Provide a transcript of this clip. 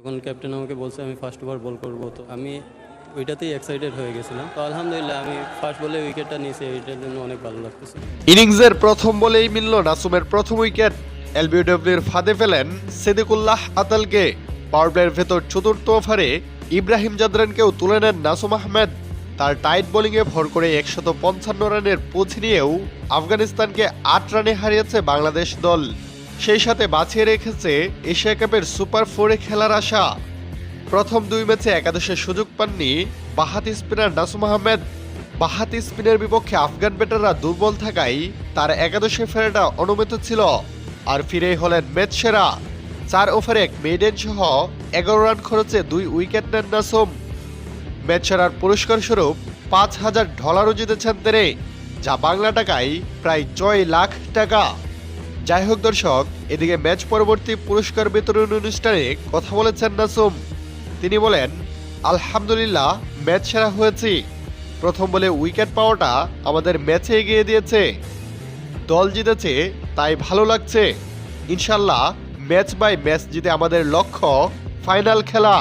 যখন ক্যাপ্টেন আমাকে বলছে, আমি ফার্স্ট ওভার বল করব, তো আমি ওইটাতেই এক্সাইটেড হয়ে গেছিলাম। তো আলহামদুলিল্লাহ, আমি ফার্স্ট বলে উইকেটটা নিয়েছি, এইটার জন্য অনেক ভালো লাগতেছে। ইনিংসের প্রথম বলেই মিলল নাসুমের প্রথম উইকেট এলবিডব্লিউর ফাঁদে ফেলেন সেদিকুল্লাহ আতালকে। পাওয়ার প্লের ভেতর চতুর্থ ওভারে ইব্রাহিম জাদরানকেও তুলে নেন নাসুম আহমেদ। তার টাইট বোলিংয়ে ভর করে একশত পঞ্চান্ন রানের পুঁজ নিয়েও আফগানিস্তানকে আট রানে হারিয়েছে বাংলাদেশ দল। সেই সাথে বাঁচিয়ে রেখেছে এশিয়া কাপের সুপার ফোরে খেলার আশা। প্রথম দুই ম্যাচে একাদশের সুযোগ পাননি বাহাতি স্পিনার নাসুম আহমেদ। বাহাতি স্পিনের বিপক্ষে আফগান ব্যাটাররা দুর্বল থাকায় তার একাদশে ফেরাটা অনুমিত ছিল। আর ফিরেই হলেন ম্যাচ সেরা। চার ওভারে এক মেডেন সহ এগারো রান খরচে দুই উইকেট নেন নাসুম। ম্যাচ সেরার পুরস্কার স্বরূপ পাঁচ হাজার ডলারও জিতেছেন তিনি, যা বাংলা টাকায় প্রায় ছয় লাখ টাকা। যাই হোক দর্শক, এদিকে ম্যাচ পরবর্তী পুরস্কার বিতরণ অনুষ্ঠানে কথা বলেছেন নাসুম। তিনি বলেন, আলহামদুলিল্লাহ, ম্যাচ সেরা হয়েছি। প্রথম বলে উইকেট পাওয়াটা আমাদের ম্যাচে এগিয়ে দিয়েছে। দল জিতেছে, তাই ভালো লাগছে। ইনশাল্লাহ, ম্যাচ বাই ম্যাচ জিতে আমাদের লক্ষ্য ফাইনাল খেলা।